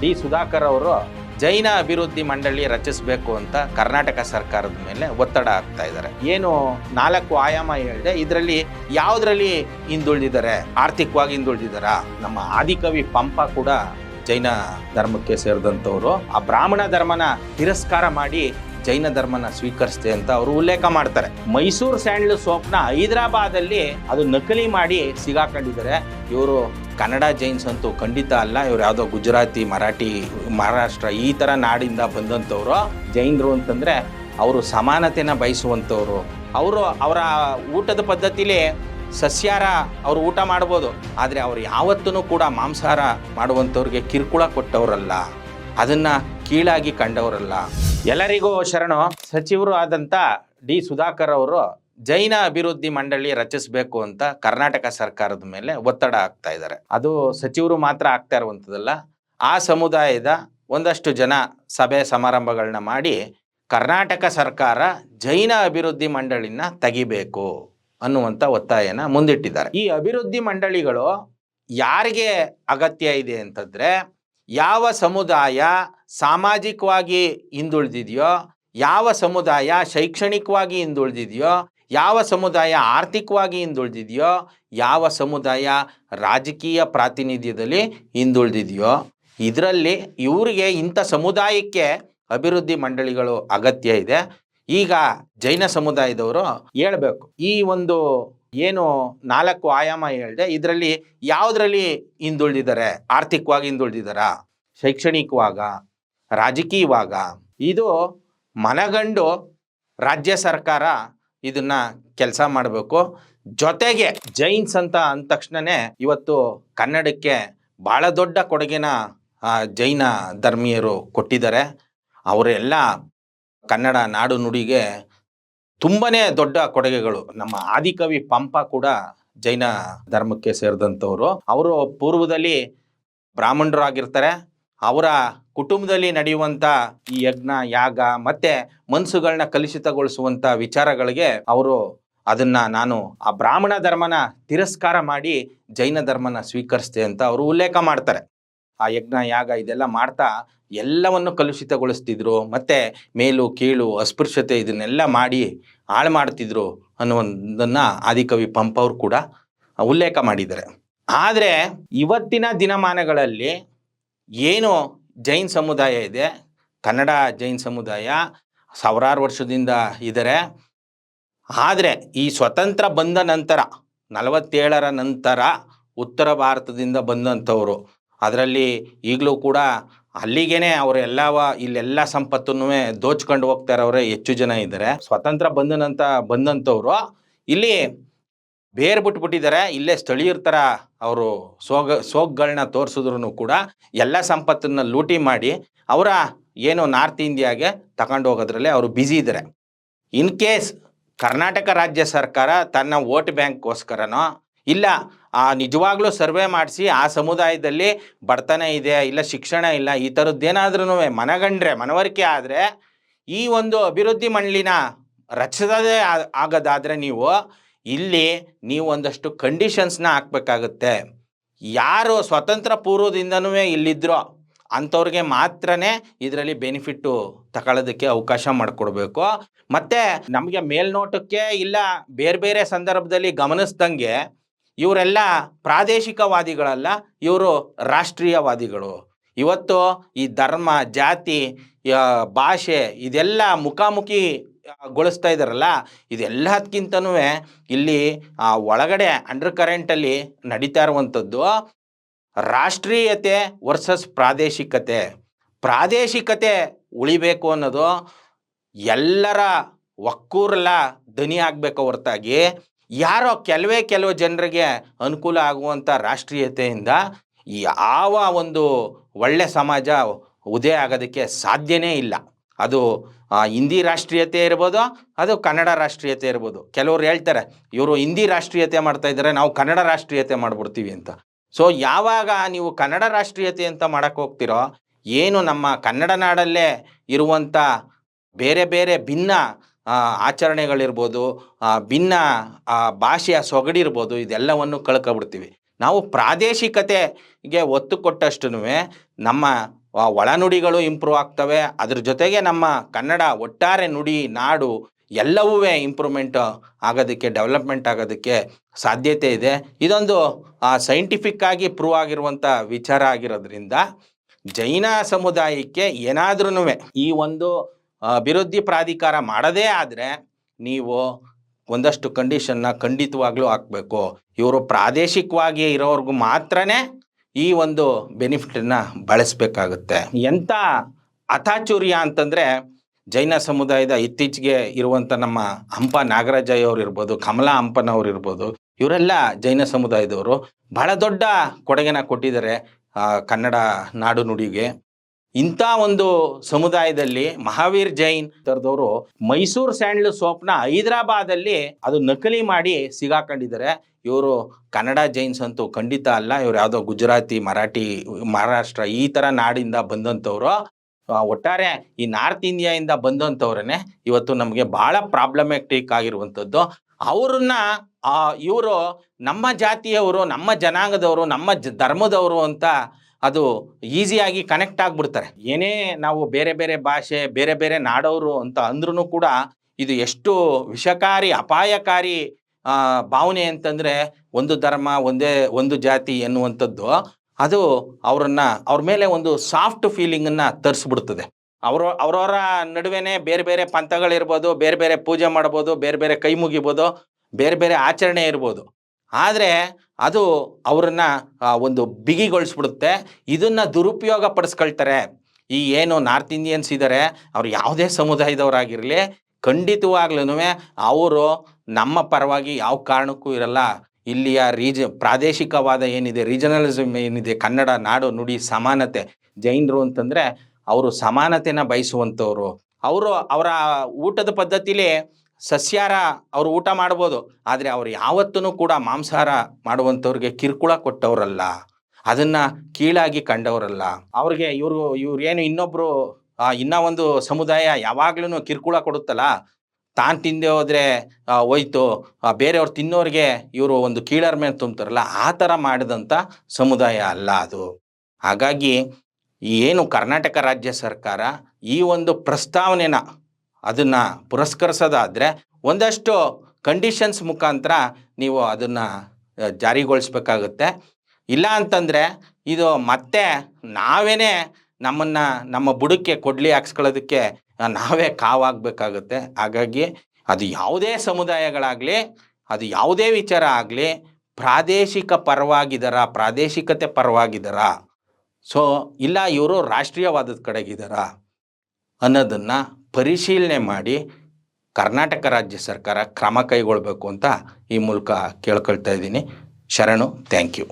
D Sudhakar ಅವರು ಜೈನ ಅಭಿವೃದ್ಧಿ ಮಂಡಳಿ ರಚಿಸಬೇಕು ಅಂತ ಕರ್ನಾಟಕ ಸರ್ಕಾರದ ಮೇಲೆ ಒತ್ತಡ ಆಗ್ತಾ ಇದ್ದಾರೆ. ಏನು ನಾಲ್ಕು ಆಯಾಮ ಹೇಳಿದೆ. ಇದರಲ್ಲಿ ಯಾವುದ್ರಲ್ಲಿ ಹಿಂದುಳಿದಿದ್ದಾರೆ? ಆರ್ಥಿಕವಾಗಿ ಹಿಂದುಳಿದಿದ್ದಾರಾ? ನಮ್ಮ ಆದಿಕವಿ ಪಂಪ ಕೂಡ ಜೈನ ಧರ್ಮಕ್ಕೆ ಸೇರಿದಂಥವ್ರು. ಆ ಬ್ರಾಹ್ಮಣ ಧರ್ಮನ ತಿರಸ್ಕಾರ ಮಾಡಿ ಜೈನ ಧರ್ಮನ ಸ್ವೀಕರಿಸಿದೆ ಅಂತ ಅವರು ಉಲ್ಲೇಖ ಮಾಡ್ತಾರೆ. ಮೈಸೂರು ಸ್ಯಾಂಡಲ್ ಸೋಪ್ನ ಹೈದರಾಬಾದಲ್ಲಿ ಅದು ನಕಲಿ ಮಾಡಿ ಸಿಗಾಕೊಂಡಿದ್ದಾರೆ. ಇವರು ಕನ್ನಡ ಜೈನ್ಸ್ ಅಂತೂ ಖಂಡಿತ ಅಲ್ಲ. ಇವ್ರು ಯಾವುದೋ ಗುಜರಾತಿ, ಮರಾಠಿ, ಮಹಾರಾಷ್ಟ್ರ ಈ ಥರ ನಾಡಿಂದ ಬಂದಂಥವ್ರು. ಜೈನರು ಅಂತಂದರೆ ಅವರು ಸಮಾನತೆನ ಬಯಸುವಂಥವ್ರು. ಅವರು ಅವರ ಊಟದ ಪದ್ಧತಿಲಿ ಸಸ್ಯಾರ ಅವರು ಊಟ ಮಾಡ್ಬೋದು. ಆದರೆ ಅವ್ರು ಯಾವತ್ತೂ ಕೂಡ ಮಾಂಸಾಹಾರ ಮಾಡುವಂಥವ್ರಿಗೆ ಕಿರುಕುಳ ಕೊಟ್ಟವರಲ್ಲ. ಅದನ್ನು ಕೀಳಾಗಿ ಕಂಡವರಲ್ಲ. ಎಲ್ಲರಿಗೂ ಶರಣು. ಸಚಿವರು ಆದಂಥ ಡಿ ಸುಧಾಕರ್ ಅವರು ಜೈನ ಅಭಿವೃದ್ಧಿ ಮಂಡಳಿ ರಚಿಸಬೇಕು ಅಂತ ಕರ್ನಾಟಕ ಸರ್ಕಾರದ ಮೇಲೆ ಒತ್ತಡ ಆಗ್ತಾ ಇದ್ದಾರೆ. ಅದು ಸಚಿವರು ಮಾತ್ರ ಆಗ್ತಾ ಇರುವಂಥದ್ದಲ್ಲ, ಆ ಸಮುದಾಯದ ಒಂದಷ್ಟು ಜನ ಸಭೆ ಸಮಾರಂಭಗಳನ್ನ ಮಾಡಿ ಕರ್ನಾಟಕ ಸರ್ಕಾರ ಜೈನ ಅಭಿವೃದ್ಧಿ ಮಂಡಳಿನ ತೆಗಿಬೇಕು ಅನ್ನುವಂಥ ಒತ್ತಾಯನ ಮುಂದಿಟ್ಟಿದ್ದಾರೆ. ಈ ಅಭಿವೃದ್ಧಿ ಮಂಡಳಿಗಳು ಯಾರಿಗೆ ಅಗತ್ಯ ಇದೆ ಅಂತಂದ್ರೆ, ಯಾವ ಸಮುದಾಯ ಸಾಮಾಜಿಕವಾಗಿ ಹಿಂದುಳಿದಿದೆಯೋ, ಯಾವ ಸಮುದಾಯ ಶೈಕ್ಷಣಿಕವಾಗಿ ಹಿಂದುಳಿದಿದೆಯೋ ಯಾವ ಸಮುದಾಯ ಆರ್ಥಿಕವಾಗಿ ಹಿಂದುಳಿದಿದೆಯೋ, ಯಾವ ಸಮುದಾಯ ರಾಜಕೀಯ ಪ್ರಾತಿನಿಧ್ಯದಲ್ಲಿ ಹಿಂದುಳಿದಿದೆಯೋ, ಇದರಲ್ಲಿ ಇವರಿಗೆ ಇಂಥ ಸಮುದಾಯಕ್ಕೆ ಅಭಿವೃದ್ಧಿ ಮಂಡಳಿಗಳು ಅಗತ್ಯ ಇದೆ. ಈಗ ಜೈನ ಸಮುದಾಯದವರು ಹೇಳಬೇಕು, ಈ ಒಂದು ಏನು ನಾಲ್ಕು ಆಯಾಮ ಹೇಳಿದೆ, ಇದರಲ್ಲಿ ಯಾವುದರಲ್ಲಿ ಹಿಂದುಳಿದಿದ್ದಾರೆ? ಆರ್ಥಿಕವಾಗಿ ಹಿಂದುಳಿದಿದ್ದಾರ? ಶೈಕ್ಷಣಿಕವಾಗ? ರಾಜಕೀಯವಾಗ? ಇದು ಮನಗಂಡು ರಾಜ್ಯ ಸರ್ಕಾರ ಇದನ್ನ ಕೆಲಸ ಮಾಡಬೇಕು. ಜೊತೆಗೆ ಜೈನ್ಸ್ ಅಂತ ಅಂದ ತಕ್ಷಣನೇ ಇವತ್ತು ಕನ್ನಡಕ್ಕೆ ಬಹಳ ದೊಡ್ಡ ಕೊಡುಗೆನ ಜೈನ ಧರ್ಮೀಯರು ಕೊಟ್ಟಿದ್ದಾರೆ. ಅವರೆಲ್ಲ ಕನ್ನಡ ನಾಡು ನುಡಿಗೆ ತುಂಬನೇ ದೊಡ್ಡ ಕೊಡುಗೆಗಳು. ನಮ್ಮ ಆದಿಕವಿ ಪಂಪ ಕೂಡ ಜೈನ ಧರ್ಮಕ್ಕೆ ಸೇರಿದಂಥವ್ರು. ಅವರು ಪೂರ್ವದಲ್ಲಿ ಬ್ರಾಹ್ಮಣರು ಆಗಿರ್ತಾರೆ ಅವರ ಕುಟುಂಬದಲ್ಲಿ ನಡೆಯುವಂಥ ಈ ಯಜ್ಞ, ಯಾಗ ಮತ್ತೆ ಮನಸ್ಸುಗಳನ್ನ ಕಲುಷಿತಗೊಳಿಸುವಂಥ ವಿಚಾರಗಳಿಗೆ ಅವರು ಅದನ್ನ ನಾನು ಆ ಬ್ರಾಹ್ಮಣ ಧರ್ಮನ ತಿರಸ್ಕಾರ ಮಾಡಿ ಜೈನ ಧರ್ಮನ ಸ್ವೀಕರಿಸ್ತೆ ಅಂತ ಅವರು ಉಲ್ಲೇಖ ಮಾಡ್ತಾರೆ. ಆ ಯಜ್ಞ, ಯಾಗ ಇದೆಲ್ಲ ಮಾಡ್ತಾ ಎಲ್ಲವನ್ನು ಕಲುಷಿತಗೊಳಿಸ್ತಿದ್ರು, ಮತ್ತೆ ಮೇಲು, ಕೀಳು, ಅಸ್ಪೃಶ್ಯತೆ ಇದನ್ನೆಲ್ಲ ಮಾಡಿ ಹಾಳು ಮಾಡ್ತಿದ್ರು ಅನ್ನುವಂಥದ್ದನ್ನ ಆದಿಕವಿ ಪಂಪ ಅವರು ಕೂಡ ಉಲ್ಲೇಖ ಮಾಡಿದ್ದಾರೆ. ಆದರೆ ಇವತ್ತಿನ ದಿನಮಾನಗಳಲ್ಲಿ ಏನು ಜೈನ್ ಸಮುದಾಯ ಇದೆ, ಕನ್ನಡ ಜೈನ್ ಸಮುದಾಯ ಸಾವಿರಾರು ವರ್ಷದಿಂದ ಇದ್ದಾರೆ ಆದರೆ ಈ ಸ್ವತಂತ್ರ ಬಂದ ನಂತರ, ನಲವತ್ತೇಳರ ನಂತರ ಉತ್ತರ ಭಾರತದಿಂದ ಬಂದಂಥವರು, ಅದರಲ್ಲಿ ಈಗಲೂ ಕೂಡ ಅಲ್ಲಿಗೇನೆ ಅವರು ಎಲ್ಲವ ಇಲ್ಲೆಲ್ಲ ಸಂಪತ್ತನ್ನು ದೋಚ್ಕೊಂಡು ಹೋಗ್ತಾರೆ ಅವರೇ ಹೆಚ್ಚು ಜನ ಇದ್ದಾರೆ ಸ್ವತಂತ್ರ ಬಂದ ನಂತರ ಬಂದಂಥವ್ರು, ಇಲ್ಲಿ ಬೇರೆ ಬಿಟ್ಬಿಟ್ಟಿದ್ದಾರೆ. ಇಲ್ಲೇ ಸ್ಥಳೀಯರ ಥರ ಅವರು ಸೋಗ ಸೋಗ್ಗಳನ್ನ ತೋರಿಸಿದ್ರು ಕೂಡ ಎಲ್ಲ ಸಂಪತ್ತನ್ನು ಲೂಟಿ ಮಾಡಿ ಅವರ ಏನು ನಾರ್ತ್ ಇಂಡಿಯಾಗೆ ತಗೊಂಡು ಹೋಗೋದ್ರಲ್ಲೇ ಅವರು ಬ್ಯುಸಿ ಇದ್ದಾರೆ ಇನ್ ಕೇಸ್ ಕರ್ನಾಟಕ ರಾಜ್ಯ ಸರ್ಕಾರ ತನ್ನ ವೋಟ್ ಬ್ಯಾಂಕ್ಗೋಸ್ಕರನೋ ಇಲ್ಲ, ಆ ನಿಜವಾಗ್ಲೂ ಸರ್ವೆ ಮಾಡಿಸಿ ಆ ಸಮುದಾಯದಲ್ಲಿ ಬಡತನ ಇದೆ, ಇಲ್ಲ ಶಿಕ್ಷಣ ಇಲ್ಲ, ಈ ಥರದ್ದೇನಾದ್ರೂ ಮನಗಂಡ್ರೆ, ಮನವರಿಕೆ ಆದರೆ ಈ ಒಂದು ಅಭಿವೃದ್ಧಿ ಮಂಡಳಿನ ರಚಿಸದೇ ಆಗೋದಾದರೆ ನೀವು ಇಲ್ಲಿ ನೀವು ಒಂದಷ್ಟು ಕಂಡೀಷನ್ಸ್ನ ಹಾಕ್ಬೇಕಾಗುತ್ತೆ. ಯಾರು ಸ್ವತಂತ್ರ ಪೂರ್ವದಿಂದನೂ ಇಲ್ಲಿದ್ದರೋ ಅಂಥವ್ರಿಗೆ ಮಾತ್ರ ಇದರಲ್ಲಿ ಬೆನಿಫಿಟ್ಟು ತಗೊಳ್ಳೋದಕ್ಕೆ ಅವಕಾಶ ಮಾಡಿಕೊಡ್ಬೇಕು. ಮತ್ತು ನಮಗೆ ಮೇಲ್ನೋಟಕ್ಕೆ ಇಲ್ಲ ಬೇರೆ ಬೇರೆ ಸಂದರ್ಭದಲ್ಲಿ ಗಮನಿಸ್ದಂಗೆ ಇವರೆಲ್ಲ ಪ್ರಾದೇಶಿಕವಾದಿಗಳಲ್ಲ, ಇವರು ರಾಷ್ಟ್ರೀಯವಾದಿಗಳು. ಇವತ್ತು ಈ ಧರ್ಮ, ಜಾತಿ ಭಾಷೆ, ಇದೆಲ್ಲ ಮುಖಾಮುಖಿ ಗೊಳಿಸ್ತಾ ಇದ್ದಾರಲ್ಲ ಇದೆಲ್ಲದಕ್ಕಿಂತನೂ ಇಲ್ಲಿ ಆ, ಒಳಗಡೆ ಅಂಡರ್ ಕರೆಂಟಲ್ಲಿ ನಡೀತಾ ಇರುವಂಥದ್ದು ರಾಷ್ಟ್ರೀಯತೆ ವರ್ಸಸ್ ಪ್ರಾದೇಶಿಕತೆ. ಪ್ರಾದೇಶಿಕತೆ ಉಳಿಬೇಕು ಅನ್ನೋದು ಎಲ್ಲರ ಒಕ್ಕೂರಲ್ಲ ದನಿ ಆಗಬೇಕು ಹೊರತಾಗಿ. ಯಾರೋ ಕೆಲವೇ ಕೆಲವು ಜನರಿಗೆ ಅನುಕೂಲ ಆಗುವಂಥ ರಾಷ್ಟ್ರೀಯತೆಯಿಂದ ಯಾವ ಒಂದು ಒಳ್ಳೆ ಸಮಾಜ ಉದಯ ಆಗೋದಕ್ಕೆ ಸಾಧ್ಯನೇ ಇಲ್ಲ. ಅದು ಹಿಂದಿ ರಾಷ್ಟ್ರೀಯತೆ ಇರ್ಬೋದು, ಅದು ಕನ್ನಡ ರಾಷ್ಟ್ರೀಯತೆ ಇರ್ಬೋದು. ಕೆಲವರು ಹೇಳ್ತಾರೆ, ಇವರು ಹಿಂದಿ ರಾಷ್ಟ್ರೀಯತೆ ಮಾಡ್ತಾ ಇದ್ದಾರೆ, ನಾವು ಕನ್ನಡ ರಾಷ್ಟ್ರೀಯತೆ ಮಾಡ್ಬಿಡ್ತೀವಿ ಅಂತ. ಸೊ ಯಾವಾಗ ನೀವು ಕನ್ನಡ ರಾಷ್ಟ್ರೀಯತೆ ಅಂತ ಮಾಡಕ್ಕೆ ಹೋಗ್ತಿರೋ, ಏನು ನಮ್ಮ ಕನ್ನಡ ನಾಡಲ್ಲೇ ಇರುವಂಥ ಬೇರೆ ಬೇರೆ ಭಿನ್ನ ಆಚರಣೆಗಳಿರ್ಬೋದು ಭಿನ್ನ ಭಾಷೆಯ ಸೊಗಡಿರ್ಬೋದು, ಇದೆಲ್ಲವನ್ನು ಕಳ್ಕೊಬಿಡ್ತೀವಿ. ನಾವು ಪ್ರಾದೇಶಿಕತೆಗೆ ಒತ್ತು ಕೊಟ್ಟಷ್ಟು ನಮ್ಮ ಒಳನುಡಿಗಳು ಇಂಪ್ರೂವ್ ಆಗ್ತವೆ. ಅದ್ರ ಜೊತೆಗೆ ನಮ್ಮ ಕನ್ನಡ ಒಟ್ಟಾರೆ ನುಡಿ, ನಾಡು ಎಲ್ಲವೂ ಇಂಪ್ರೂವ್ಮೆಂಟ್ ಆಗೋದಕ್ಕೆ ಡೆವಲಪ್ಮೆಂಟ್ ಆಗೋದಕ್ಕೆ ಸಾಧ್ಯತೆ ಇದೆ. ಇದೊಂದು ಸೈಂಟಿಫಿಕ್ ಆಗಿ ಪ್ರೂವ್ ಆಗಿರುವಂಥ ವಿಚಾರ ಆಗಿರೋದ್ರಿಂದ ಜೈನ ಸಮುದಾಯಕ್ಕೆ ಏನಾದ್ರೂ ಈ ಒಂದು ಅಭಿವೃದ್ಧಿ ಪ್ರಾಧಿಕಾರ ಮಾಡದೇ ಆದರೆ ನೀವು ಒಂದಷ್ಟು ಕಂಡೀಷನ್ನ ಖಂಡಿತವಾಗ್ಲೂ ಹಾಕಬೇಕು. ಇವರು ಪ್ರಾದೇಶಿಕವಾಗಿ ಇರೋರ್ಗು ಮಾತ್ರನೇ ಈ ಒಂದು ಬೆನಿಫಿಟನ್ನ ಬಳಸಬೇಕಾಗುತ್ತೆ. ಎಂಥ ಅಥಾಚೂರ್ಯ ಅಂತಂದರೆ ಜೈನ ಸಮುದಾಯದ ಇತ್ತೀಚೆಗೆ ಇರುವಂಥ ನಮ್ಮ ಹಂಪ ನಾಗರಾಜಯ್ಯ ಅವ್ರು ಇರ್ಬೋದು, ಕಮಲಾ ಹಂಪನವ್ರು ಇರ್ಬೋದು, ಇವರೆಲ್ಲ ಜೈನ ಸಮುದಾಯದವರು ಬಹಳ ದೊಡ್ಡ ಕೊಡುಗೆನ ಕೊಟ್ಟಿದ್ದಾರೆ ಕನ್ನಡ ನಾಡು ನುಡಿಗೆ. ಇಂಥ ಒಂದು ಸಮುದಾಯದಲ್ಲಿ ಮಹಾವೀರ್ ಜೈನ್ ತರದವರು ಮೈಸೂರು ಸ್ಯಾಂಡ್ಲ್ ಸೋಪ್ನ ಹೈದರಾಬಾದಲ್ಲಿ ಅದು ನಕಲಿ ಮಾಡಿ ಸಿಗಾಕೊಂಡಿದ್ದಾರೆ. ಇವರು ಕನ್ನಡ ಜೈನ್ಸ್ ಅಂತೂ ಖಂಡಿತ ಅಲ್ಲ, ಇವ್ರು ಯಾವುದೋ ಗುಜರಾತಿ, ಮರಾಠಿ, ಮಹಾರಾಷ್ಟ್ರ ಈ ಥರ ನಾಡಿಂದ ಬಂದಂಥವ್ರು. ಒಟ್ಟಾರೆ ಈ ನಾರ್ತ್ ಇಂಡಿಯಾಯಿಂದ ಬಂದಂಥವ್ರನ್ನೇ ಇವತ್ತು ನಮಗೆ ಭಾಳ ಪ್ರಾಬ್ಲಮೆಟಿಕ್ ಆಗಿರುವಂಥದ್ದು. ಅವ್ರನ್ನ ಇವರು ನಮ್ಮ ಜಾತಿಯವರು, ನಮ್ಮ ಜನಾಂಗದವರು, ನಮ್ಮ ಧರ್ಮದವರು ಅಂತ ಅದು ಈಸಿಯಾಗಿ ಕನೆಕ್ಟ್ ಆಗಿಬಿಡ್ತಾರೆ. ಏನೇ ನಾವು ಬೇರೆ ಬೇರೆ ಭಾಷೆ, ಬೇರೆ ಬೇರೆ ನಾಡೋರು ಅಂತ ಅಂದ್ರೂ ಕೂಡ ಇದು ಎಷ್ಟು ವಿಷಕಾರಿ, ಅಪಾಯಕಾರಿ ಭಾವನೆ ಅಂತಂದರೆ ಒಂದು ಧರ್ಮ, ಒಂದೇ, ಒಂದು ಜಾತಿ ಎನ್ನುವಂಥದ್ದು, ಅದು ಅವರನ್ನು, ಅವ್ರ ಮೇಲೆ ಒಂದು ಸಾಫ್ಟ್ ಫೀಲಿಂಗನ್ನು ತರಿಸ್ಬಿಡ್ತದೆ. ಅವರು, ಅವರವರ ನಡುವೆನೇ ಬೇರೆ ಬೇರೆ ಪಂಥಗಳಿರ್ಬೋದು, ಬೇರೆ ಬೇರೆ ಪೂಜೆ ಮಾಡ್ಬೋದು, ಬೇರೆ ಬೇರೆ ಕೈ ಮುಗಿಬೋದು, ಬೇರೆ ಬೇರೆ ಆಚರಣೆ ಇರ್ಬೋದು. ಆದರೆ ಅದು ಅವರನ್ನು ಒಂದು ಬಿಗಿಗೊಳಿಸ್ಬಿಡುತ್ತೆ. ಇದನ್ನು ದುರುಪಯೋಗ ಪಡಿಸ್ಕೊಳ್ತಾರೆ ಈ ಏನು ನಾರ್ತ್ ಇಂಡಿಯನ್ಸ್ ಇದ್ದಾರೆ ಅವ್ರು ಯಾವುದೇ ಸಮುದಾಯದವರಾಗಿರಲಿ ಖಂಡಿತವಾಗ್ಲೂ ಅವರು ನಮ್ಮ ಪರವಾಗಿ ಯಾವ ಕಾರಣಕ್ಕೂ ಇರಲ್ಲ. ಇಲ್ಲಿಯ ರೀಜ, ಪ್ರಾದೇಶಿಕವಾದ ಏನಿದೆ ರೀಜನಲಿಸಮ್ ಏನಿದೆ, ಕನ್ನಡ ನಾಡು ನುಡಿ ಸಮಾನತೆ, ಜೈನರು ಅಂತಂದರೆ, ಅವರು ಸಮಾನತೆನ ಬಯಸುವಂಥವ್ರು. ಅವರು ಅವರ ಊಟದ ಪದ್ಧತಿಲಿ ಸಸ್ಯಾಹಾರ ಅವರು ಊಟ ಮಾಡ್ಬೋದು, ಆದರೆ ಅವ್ರು ಯಾವತ್ತೂ ಕೂಡ ಮಾಂಸಾಹಾರ ಮಾಡುವಂಥವ್ರಿಗೆ ಕಿರುಕುಳ ಕೊಟ್ಟವರಲ್ಲ, ಅದನ್ನು ಕೀಳಾಗಿ ಕಂಡವರಲ್ಲ. ಅವ್ರಿಗೆ ಇವರು, ಇವ್ರು ಏನು ಇನ್ನೊಬ್ಬರು ಇನ್ನ ಒಂದು ಸಮುದಾಯ ಯಾವಾಗ್ಲೂ ಕಿರುಕುಳ ಕೊಡುತ್ತಲ್ಲ, ತಾನು ತಿಂದೆ ಹೋದರೆ ಹೋಯ್ತು ಬೇರೆಯವ್ರು ತಿನ್ನೋರಿಗೆ ಇವರು ಒಂದು ಕೀಳರ ಮೇಲೆ ತುಂಬ್ತಾರಲ್ಲ, ಆ ಥರ ಮಾಡಿದಂಥ ಸಮುದಾಯ ಅಲ್ಲ ಅದು. ಹಾಗಾಗಿ ಏನು ಕರ್ನಾಟಕ ರಾಜ್ಯ ಸರ್ಕಾರ ಈ ಒಂದು ಪ್ರಸ್ತಾವನೆನ ಅದನ್ನು ಪುರಸ್ಕರಿಸೋದಾದರೆ ಒಂದಷ್ಟು ಕಂಡೀಷನ್ಸ್ ಮುಖಾಂತರ ನೀವು ಅದನ್ನು ಜಾರಿಗೊಳಿಸ್ಬೇಕಾಗುತ್ತೆ. ಇಲ್ಲ ಅಂತಂದರೆ ಇದು ಮತ್ತೆ ನಾವೇನೇ ನಮ್ಮನ್ನು, ನಮ್ಮ ಬುಡಕ್ಕೆ ಕೊಡ್ಲಿ ಹಾಕ್ಸ್ಕೊಳ್ಳೋದಕ್ಕೆ ನಾವೇ ಕಾವಾಗಬೇಕಾಗುತ್ತೆ. ಹಾಗಾಗಿ ಅದು ಯಾವುದೇ ಸಮುದಾಯಗಳಾಗಲಿ, ಅದು ಯಾವುದೇ ವಿಚಾರ ಆಗಲಿ, ಪ್ರಾದೇಶಿಕ ಪರವಾಗಿದ್ದಾರಾ ಪ್ರಾದೇಶಿಕತೆ ಪರವಾಗಿದ್ದಾರಾ ಸೊ, ಇಲ್ಲ ಇವರು ರಾಷ್ಟ್ರೀಯವಾದದ ಕಡೆಗಿದ್ದಾರಾ ಅನ್ನೋದನ್ನು ಪರಿಶೀಲನೆ ಮಾಡಿ ಕರ್ನಾಟಕ ರಾಜ್ಯ ಸರ್ಕಾರ ಕ್ರಮ ಕೈಗೊಳ್ಬೇಕು ಅಂತ ಈ ಮೂಲಕ ಕೇಳ್ಕೊಳ್ತಾ ಇದ್ದೀನಿ. ಶರಣು ಥ್ಯಾಂಕ್ ಯು